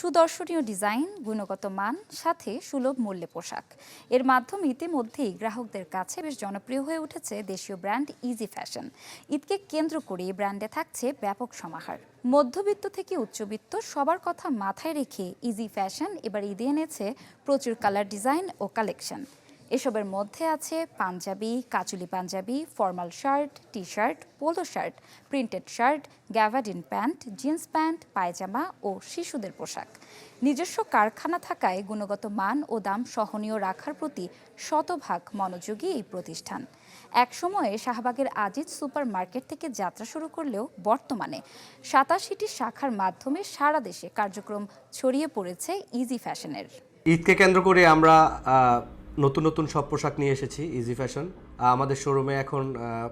সুদর্শনীয় design, গুণগত মান, সাথে সুলভ মূল্যে পোশাক। এর মাধ্যমে ইতিমধ্যেই গ্রাহকদের কাছে বেশ জনপ্রিয় হয়ে উঠেছে দেশীয় ব্র্যান্ড ইজি ফ্যাশন ঈদকে কেন্দ্র করে এই ব্র্যান্ডে থাকছে ব্যাপক সমাহার। মধ্যবিত্ত থেকে উচ্চবিত্ত সবার কথা মাথায় রেখে ইজি ফ্যাশন এবার ঈদে এনেছে প্রচুর কালার ডিজাইন ও কালেকশন এসবের মধ্যে আছে panjabi কাচুলি Punjabi, formal shirt T shirt polo shirt, printed shirt, gabardine pant, jeans pant, পায়জামা ও শিশুদের পোশাক। নিজস্ব কারখানা থাকায় গুণগত মান ও দাম সহনীয় রাখার প্রতি শতভাগ মনোযোগী এই প্রতিষ্ঠান। একসময়ে শাহবাগের আজিজ সুপার মার্কেট থেকে যাত্রা শুরু করলেও বর্তমানে সাতাশিটি শাখার মাধ্যমে সারা দেশে কার্যক্রম ছড়িয়ে পড়েছে ইজি ফ্যাশনের। ঈদকে কেন্দ্র করে আমরা নতুন নতুন সব পোশাক নিয়ে এসেছি ইজি ফ্যাশন আমাদের শোরুমে এখন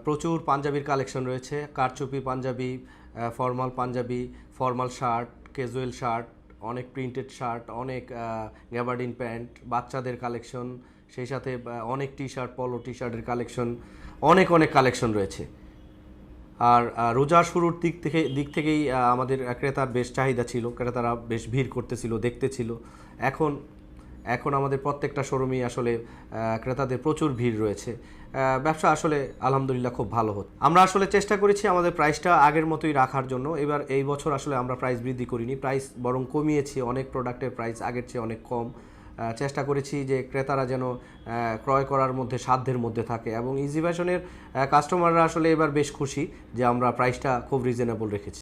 প্রচুর পাঞ্জাবির কালেকশন রয়েছে। কারচুপি Punjabi formal Punjabi formal shirt casual shirt অনেক প্রিন্টেড শার্ট অনেক গ্যাবার্ডিন প্যান্ট বাচ্চাদের কালেকশন সেই সাথে অনেক টি শার্ট পলো টি শার্টের কালেকশন অনেক অনেক কালেকশন রয়েছে। আর রোজার শুরুর দিক থেকে, দিক থেকেই আমাদের ক্রেতার বেশ চাহিদা ছিল, ক্রেতারা বেশ ভিড় করতেছিল, দেখতেছিল। এখন এখন আমাদের প্রত্যেকটা শোরুমেই আসলে ক্রেতাদের প্রচুর ভিড় রয়েছে। ব্যবসা আসলে আলহামদুলিল্লাহ খুব ভালো হচ্ছে আমরা আসলে চেষ্টা করেছি আমাদের প্রাইসটা আগের মতোই রাখার জন্য। এবার এই বছর আসলে আমরা প্রাইস বৃদ্ধি করিনি। প্রাইস বরং কমিয়েছি। অনেক প্রোডাক্টের প্রাইস আগের চেয়ে অনেক কম। চেষ্টা করেছি যে ক্রেতারা যেন ক্রয় করার মধ্যে, সাধ্যের মধ্যে থাকে এবং ইজি ফ্যাশনের কাস্টমাররা আসলে এবার বেশ খুশি যে আমরা প্রাইসটা খুব রিজনেবল রেখেছি।